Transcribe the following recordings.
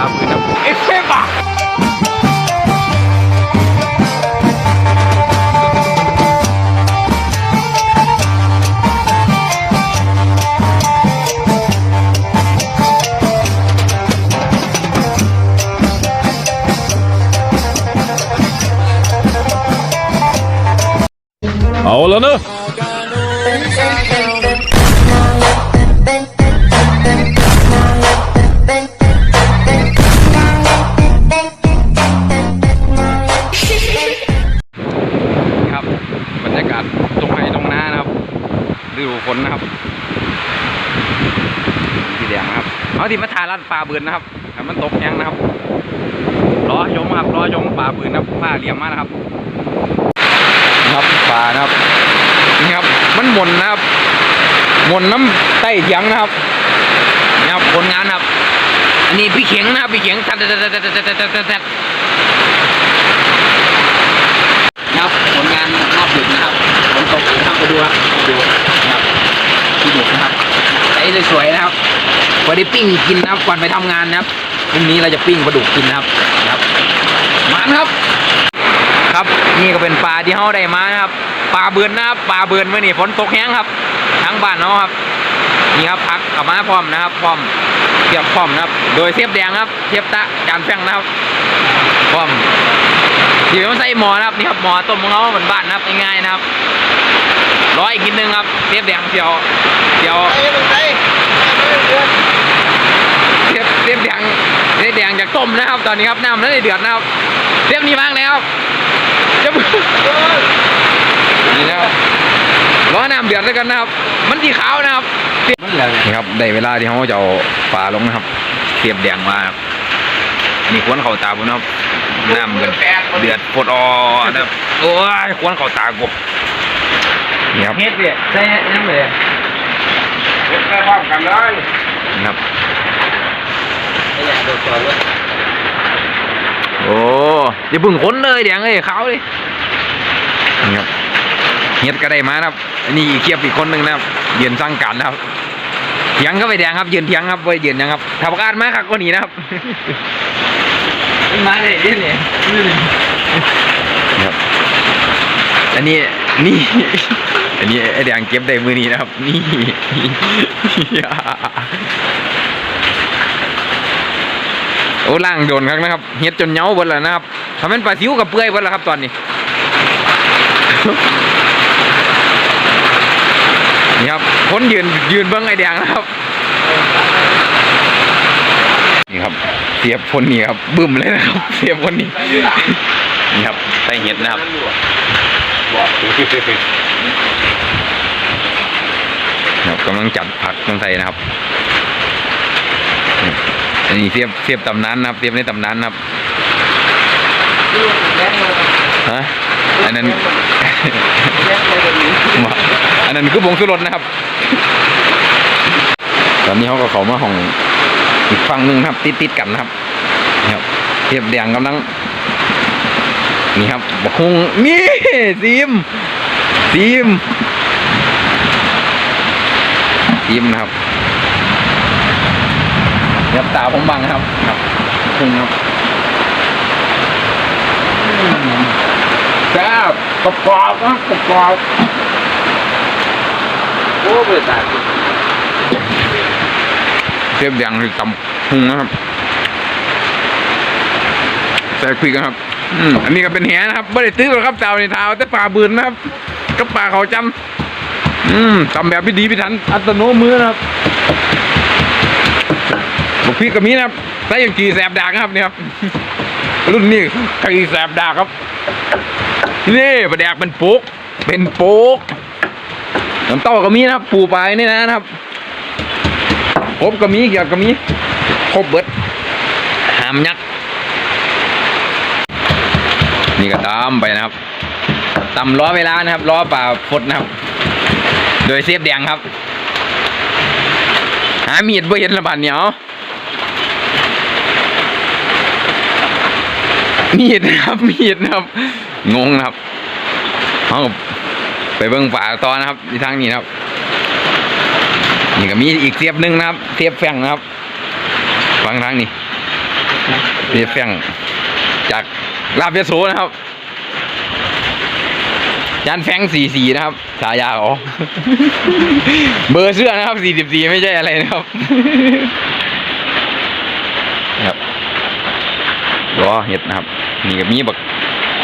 Baboy na po. Efeba! เอาที่มาทาลัดปลาบืนนะครับให้มันตกแห้งนะครับล้อยมครับล้อยมปลาบืนนะผ้าเหลี่ยมมากนะครับครับปลานะครับนี่ครับ มันหมุนนะครับหมุนน้ำใต้เถียงนะครับนี่ครับผลงานนะครับ อันนี้พี่เข็งนะครับพี่เข็งตัดตัดตัดตัดตัดตัดตัดตัดนะครับผลงานรอบดึกนะครับฝนตกครับไปดูครับดูนะครับที่ดุนะครับใส่สวยๆนะครับ พอได้ปิ้งกินนะครับก่อนไปทำงานนะครับพรุ่งนี้เราจะปิ้งปลาดุกกินนะครับนะครับมาครับ ครับนี่ก็เป็นปลาที่เขาได้มานะครับปลาเบือนนะครับปลาเบือนเมื่อนี่ฝนตกแห้งครับ ทั้งบ้านเนาะครับนี่ครับพักกับมาพร้อมนะครับพร้อมเทียบพร้อมนะครับ โดยเทียบแดงครับ เทียบตะจานแป้งนะครับพร้อมเดี๋ยวใส่หมอนะครับนี่ครับหมอต้มของเขาเหมือนบ้านนะครับง่ายๆนะครับร้อยอีกนิดนึงครับเทียบแดงเดียวเดียว ยบเทียบแดงเทียบแดงจากต้มนะครับ ตอนนี้ครับน้ำนั้นได้เดือดนะครับเทียบนี้บ้างแล้วจะนี่นะครับร้อน้ำเดือดแล้วกันนะครับ มันสีขาวนะครับนี่ครับได้เวลาที่เขาจะเอาปลาลงนะครับเทียบแดงมาครับนี่ควนเข่าตาผมนะครับน้ำเดือดปวดออนะครับโอ้ยควนเข่าตากูนี่ครับเฮ็ดเนี่ยใช่ยังเลยเฮ็ดได้พร้อมกันเลยนะครับ ไม่อยากโดนจอดรถโอ้อย่าเพึ่งขนเลยแดงเลยขาวเลยนี่ครับเฮ็ดก็ได้มานะครับอันนี้อีกเคียบอีกคนหนึ่งนะครับยืนสร้างการนะครับเถียงก็ไปแดงครับยืนเถียงครับไปยืนยังครับทำการมาครับก็หนีนะครับมาเลยนี่เนี่ยนี่ครับอันนี้นี่ อันนี้ไอแดงเก็บได้มือนี้นะครับ นี่ โอ้ล่างโดนครับนะครับเฮ็ดจนเหนียวเบิดแล้วนะครับทำเป็นปลาซิวกับเปื่อยเบิดแล้วครับตอนนี้นี่ครับคนยืนยืนเบิ้องไอแดงนะครับนี่ครับเสียบคนนี้ครับบึ้มเลยนะครับ เสียบคนนี้นี่ครับใส่เห็ดนะครับกครับกำลังจัดผักลงใส่นะครับ นี่อันนี้เสียบเสียบตำนานนะครับเสียบในตำนานนะครับฮะอันนั้นอันนั้นคือผงสุรสนะครับ ตอนนี้เขาก็เขามาห้องอีกฝั่งหนึ่งครับ ติดติดๆกันนะครับนี่ครับเทียบแดงกำลัง นี่ครับบักฮุงนี่ซีมซีมซีมนะครับ เดี๋ยับตาผมบังครับครับฮุงครับอืมแซ่บกรอบกรอบๆนะกรอบกรอบโอ้เปิดตาๆเทียบแดงคือตำฮุงนะครับใส่พริกนะครับ อืมอันนี้ก็เป็นแหนะครับไม่ได้ตื้อหรอกครับเต่าในเท้าแต่ปลาบืนนะครับก็ปลาเขาจำอืมทำแบบพิธีพิถันอัตโนมือนะครับ พี่กับมีนะครับใส่ย่างกีแสบดากนะครับเนี่ยครับ รุ่นนี้กีแสบดากครับ นี่ประแดกเป็นโป๊กเป็นโป๊กน้ำเต้าก็มีนะครับ ปูปลายนี่นะครับครบก็มีเกี่ยวก็มีครบเบิดหามยักษ์นี่ก็ตามไปนะครับตำล้อเวลานะครับล้อป่าฟดนะครับ โดยเสียบแดงครับ หามีดบ่เห็นระบาดเหนียว มีดนะครับ มีดนะครับ งงนะครับเอาไปเบิ่งป่าต่อนะครับที่ทางนี้นะครับ นี่ก็มีอีกเสียบหนึ่งนะครับ เสียบแฝงนะครับฟังทางนี้นี่แฟงจากลาบยโสนะครับยานแฟงสี่สี่นะครับฉายาเขาเบอร์เสื้อนะครับสี่สิบสี่ไม่ใช่อะไรนะครับ รอเห็ดนะครับ นี่ก็มีบัก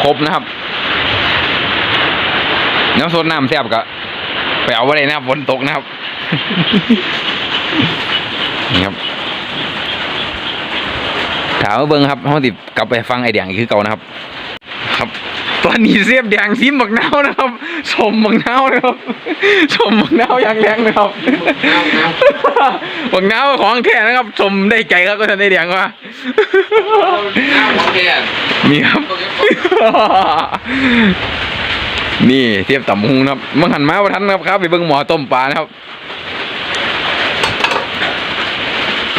ครบนะครับน้ำสดน้ำแซ่บก็ไปเอาไว้เลยนะครับฝนตกนะครับนี่ครับถามว่าเบิ้งครับห้องติดกลับไปฟังไอเดียงอีกคือเก่านะครับ ตอนนี้เสียบแดงซิมบักเน่านะครับชมบักเน่านะครับชมบักเน่าอย่างแรงนะครับบักเน่าของแท้นะครับชมได้ใจครับก็ทันได้เดียงว่าน้ำของแกมีครับ นี่เทียบต่ำหุงนะครับมังหันมาประทันครับครับไปเบิ่งหมอต้มปลานะครับ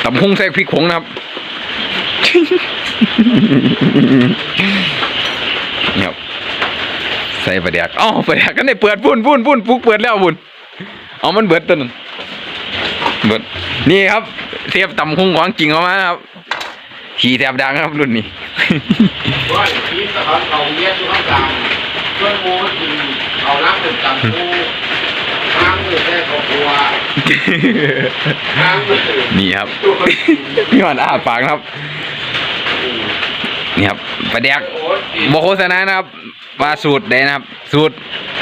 ต่ำหุงใส่พริกผงนะครับนี่ครับ ส่ปลาแดกอ๋อปลาแดกกันได้เปิดปุ้นปุ้นปุ้นปุ๊กเปิดแล้วปุ้นเอามันเบิดตัวนั้นเบิดนี่ครับเทียบต่ำหุงของจริงออกมาครับขี่แถบดังครับรุ่นนี้ว่าที่ตะเขาเขาเย็ดอยู่ข้างกลางเพื่อนโม้กินเอาน้ำเป็นตำปูห้างมือแค่ครอบครัวห้างมือนี่ครับพี่หอนอาปากครับ นี่ครับปลาแดกโอ้ยโมโฆษณานะครับว่าสูตรใดนะครับ สูตร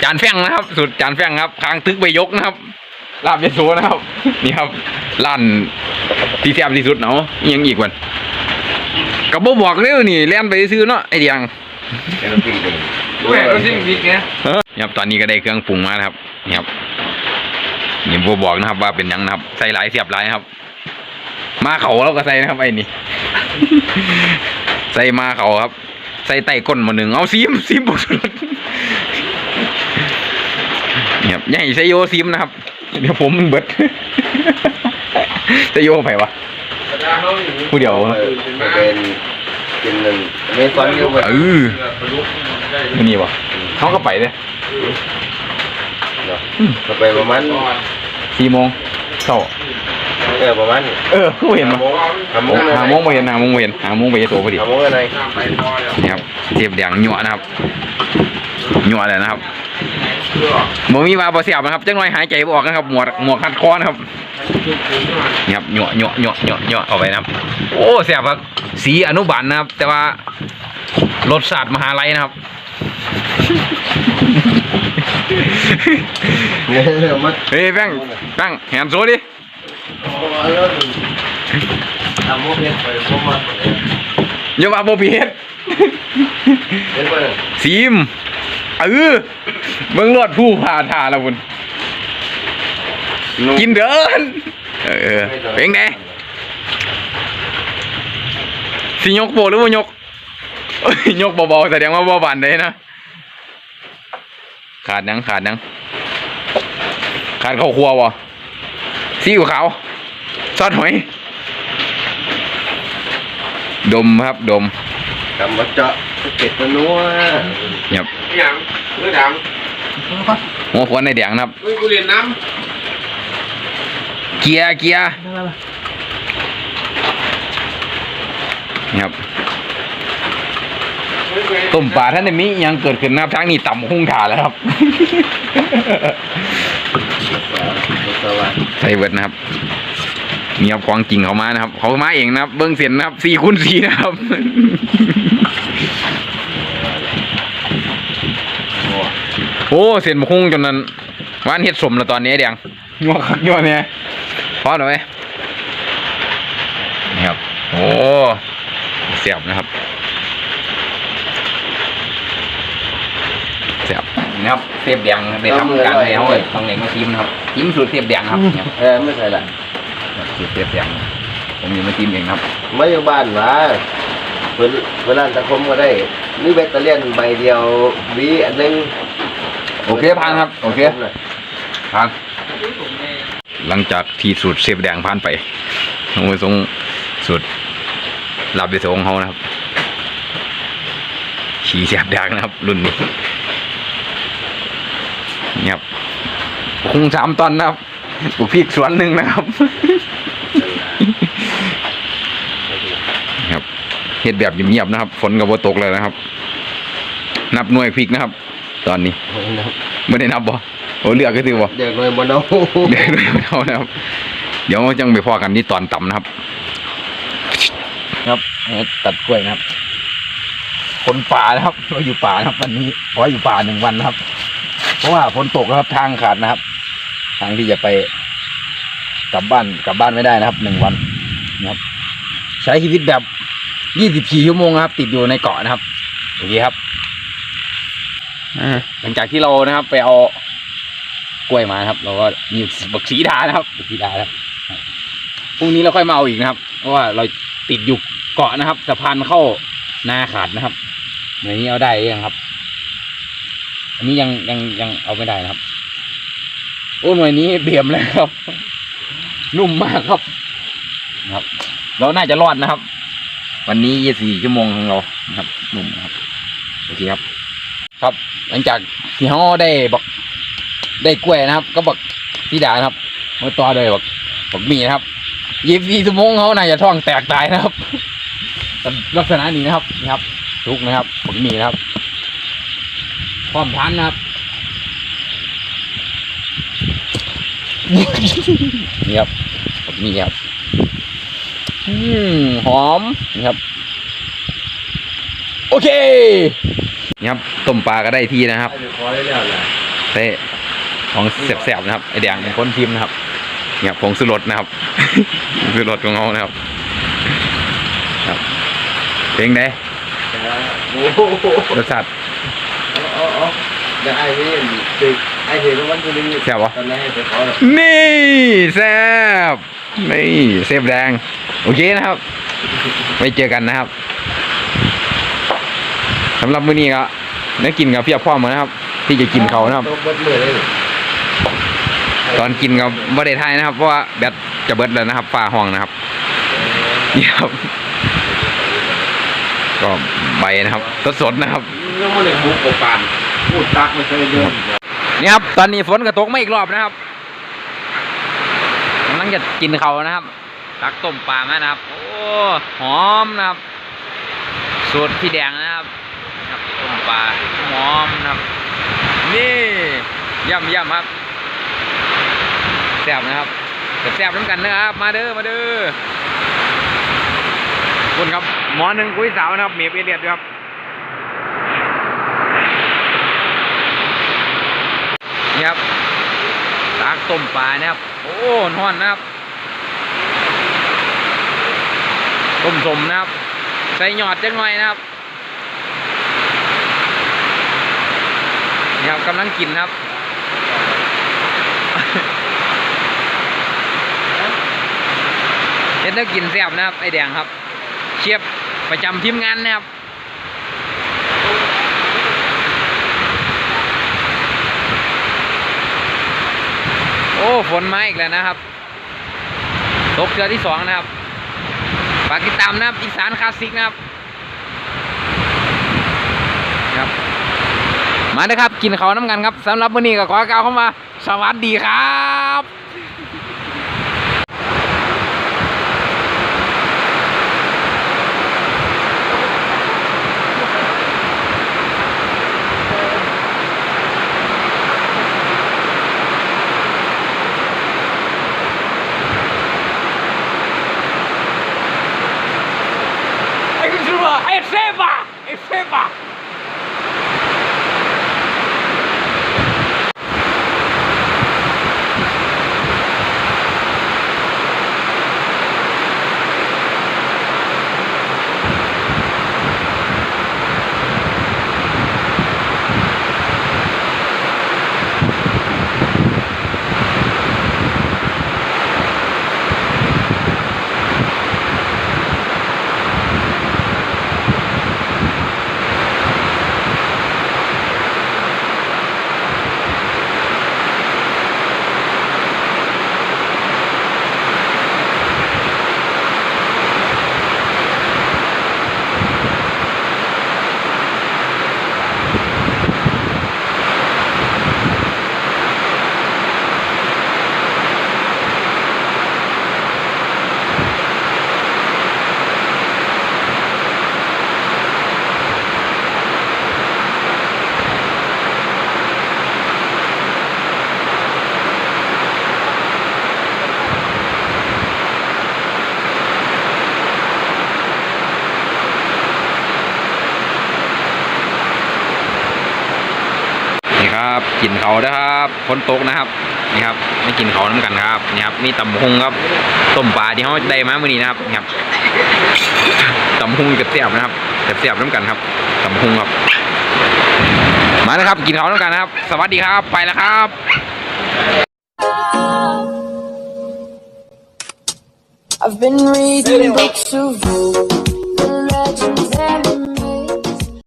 จานแฟงนะครับ สูตรจานแฟงครับค้างตึกไปยกนะครับลาบยโสนะครับ นี่ครับร้านที่แซ่บที่สุดเนาะอิหยังอีกวันกับบ่บอกเลยนี่เล่นไปซื้อเนาะไอเดียงด้วยรถซิ่งพริกเนี่ยนี่ครับตอนนี้ก็ได้เครื่องปรุงมานะครับนี่ครับนี่บ่บอกนะครับว่าเป็นหยังนะครับใส่หลายเสียบหลายนะครับ มาเขาเราก็ใส่นะครับไอ้นี่ ใส่มาเขาครับ ใส่ไต่ก้นมาหนึ่งเอาซีมซีมบดสุดนี่ครับใหญ่ใส่โยซีมนะครับ เดี๋ยวผมมันเบิดใส่โยไปวะผู้เดียวเป็นกินหนึ่งเมซอนอยู่บนเออมันนี่วะเขาก็ไปเลยก็ไปประมาณสี่โมงเช้า เออประมาณเออเขาเห็นมั้ยหาโมงหาโมงไปเห็นหาโมงไปเห็นหาโมงไปเห็นตัวพอดีหาโมงอะไรน้ำไปพอแล้วนี่ครับเทียบแดงหยวนะครับหยวเลยนะครับเพื่อบ่มีว่าบ่เสียบนะครับจังหน่อยหายใจบ่ออกนะครับหมวกหมวกคัดคอนะครับจุดถึงมานี่ครับหยวหยวหยวหยวหยวเอาไปนะครับ โอ้เสียบครับสีอนุบาลนะครับ แต่ว่ารสชาติมหาลัยนะครับเนี่ยเรื่องมันเฮ้ยแป้งแป้งแหนโซดิ ทำโมเป็นไปประมาอย่าว่าบ่เผ็ดซีมเออเบิ่งรวดผู้พาทาล้วพุ่นกินเดินเออเป็นไงสิยกโปหรือบ่ายกยกเบาๆแสดงว่าบ่บานได้นะขาดหยังขาดหยังขาดข้าวครัววะซีอิ๊วขาว ซอสหอย ดมครับ ดมทำมาเจาะเป็ดมันนัวเงียบอย่างเมื่อดังหัวควนในแดงนะครับเมื่อกูเรียนน้เกียร์เกียร์นี่ครับำต้มปลาท่านได้มีอิหยังเกิดขึ้นนะครับทางนี้ต่ำหุ้งถ่าแล้วครับสวัสดีใส่เบิดนะครับ นี่ครับของจริงเขามานะครับ เขามาเองนะครับ เบิ้งเสียนนะครับสี่คูณสี่นะครับโอ้เสียนบกหุ้งจนนั้นหวานเฮ็ดสมแล้วตอนนี้ไอ้แดงยัวคักยัวเนี่ยพอหน่อยนี่ครับ โอ้เสียบนะครับเสียบนะครับเสียบแดงได้ทำการแล้วเลยต้องเล่นมาทีมนะครับทีมสูตรเสียบแดงครับเนี่ยเออไม่ใช่ละ สูตรเสียบแดงผมอยู่มาทีมเองครับไม่อยู่บ้านวะเวลเวลาตะคมก็ได้นี่แบตเตอรี่ยนใบเดียววีอันหนึงโอเคผ่านครับโอเคผ่านหลังจากที่สูตรเสียบแดงผ่านไปผมไปส่งสูตรลาบไปส่งเขานะครับ ขี่เสียบแดงนะครับ รุ่นนี้นี่ครับคงสามตอนนะครับปลูกพริกสวนหนึ่งนะครับ ครับ เฮ็ดแบบเงียบๆนะครับ ฝนก็บ่ตกเลยนะครับ นับหน่วยพริกนะครับ ตอนนี้ไม่ได้นับบ่โอ้เลือกก็ถือบ่เด็กหน่อยบนเอาเดี๋ยวดูเอานะครับ เดี๋ยวจังไปพอกันที่ตอนต่ำนะครับ ครับตัดกล้วยนะครับ คนป่านะครับเราอยู่ป่านะครับ วันนี้ขออยู่ป่าหนึ่งวันนะครับ เพราะว่าฝนตกนะครับทางขาดนะครับ ทางที่จะไปกลับบ้านกลับบ้านไม่ได้นะครับหนึ่งวันนะครับ ใช้ชีวิตแบบ ยี่สิบสี่ชั่วโมงนะครับ ติดอยู่ในเกาะนะครับโอเคครับอ่าหลังจากที่เรานะครับ ไปเอากล้วยมานะครับ เราก็มีบักสีดานะครับบักสีดานะครับพรุ่งนี้เราค่อยมาเอาอีกนะครับ เพราะว่าเราติดอยู่เกาะนะครับสะพานเข้านาขาดนะครับหน่วยนี้เอาได้หรือยังครับ อันนี้ยังยังยังเอาไม่ได้นะครับโอ้หน่วยนี้เบี่ยมเลยครับ นุ่มมากครับนะครับ เราน่าจะรอดนะครับ วันนี้ยี่สี่ชั่วโมงของเรานะครับนุ่มครับโอเคครับ ครับ หลังจากที่เขาได้บอกได้กล้วยนะครับ ก็บอกพี่ดานะครับมาต่อเลยบอกบอกมีนะครับยี่สี่ชั่วโมงเขาน่าจะท้องแตกตายนะครับลักษณะนี้นะครับนี่ครับ ทุกนะครับบอกมีนะครับพร้อมทานนะครับนี่ครับบอกมีครับ อืมหอมนี่ครับ โอเคนี่ครับต้มปลาก็ได้ที่นะครับให้ขอได้แล้วแหละเต้ของแสบๆนะครับไอแดงเป็นคนพิมพ์นะครับ เนี่ยผงสุรสนะครับผงสุรสของเขานะครับครับเพลงไดโอ้โหรสชาติเอาเอาเอาเดี๋ยวไอ้นี่ตึก ไอ้เห็นว่าวันนี้แซ่บวะ ตอนนี้ให้ไปขอนี่แซบนี่เซฟแดงโอเคนะครับไว้เจอกันนะครับสำหรับมื้อนี้ก็เนื้อกินกับเพียบพร้อมหมดนะครับ ที่จะกินเขานะครับ ตกเบิดมือเลยตอนกินกับบ่ได้ทายนะครับ เพราะว่าแบตจะเบิดแล้วนะครับฟ้าห้องนะครับนี่ครับ ก็ใบนะครับสดๆนะครับยังไม่ได้บุกกับการพูดตักไม่เคยเดิน นี่ครับ ตอนนี้ฝนก็ตกมาอีกรอบนะครับกำลังจะกินเขานะครับตักต้มปลามานะครับ โอ้หอมนะครับสูตรพี่แดงนะครับครับต้มปลาหอมนะครับ นี่ย่ำย่ำครับแซ่บนะครับแต่แซ่บน้ำกันนะครับ มาเด้อมาเด้อขอบคุณครับหมอหนึ่งกุ้ยสาวนะครับเมียเอเลียดด้วยครับ ครับตากต้มปลานะครับ โอ้นอนนะครับ ต้มสมนะครับ ใส่หยอดจังหน่อยนะครับนี่ครับกำลังกินนะครับเห็นแล้วกินแซ่บนะครับไอแดงครับ เชียบประจำทีมงานนะครับ ฝนมาอีกแล้วนะครับตกเทือที่สองนะครับฝากติดตามนะครับอีสานคลาสสิกนะครับครับ มาเด้อครับ กินเขาน้ำกันครับสำหรับวันนี้ก็ขอกล่าวเข้ามา สวัสดีครับ กินเขานะครับฝนตกนะครับนี่ครับไม่กินเขาน้ำกันครับนี่ครับมีตำบักหุงครับต้มปลาที่เขาได้มาเมื่อนี้นะครับนี่ครับตำบักหุงกับเสียบนะครับเสียบๆน้ำกันครับตำบักหุงครับ มานะครับกินเขาน้ำกันนะครับ สวัสดีครับไปแล้วครับ I've been reading books of old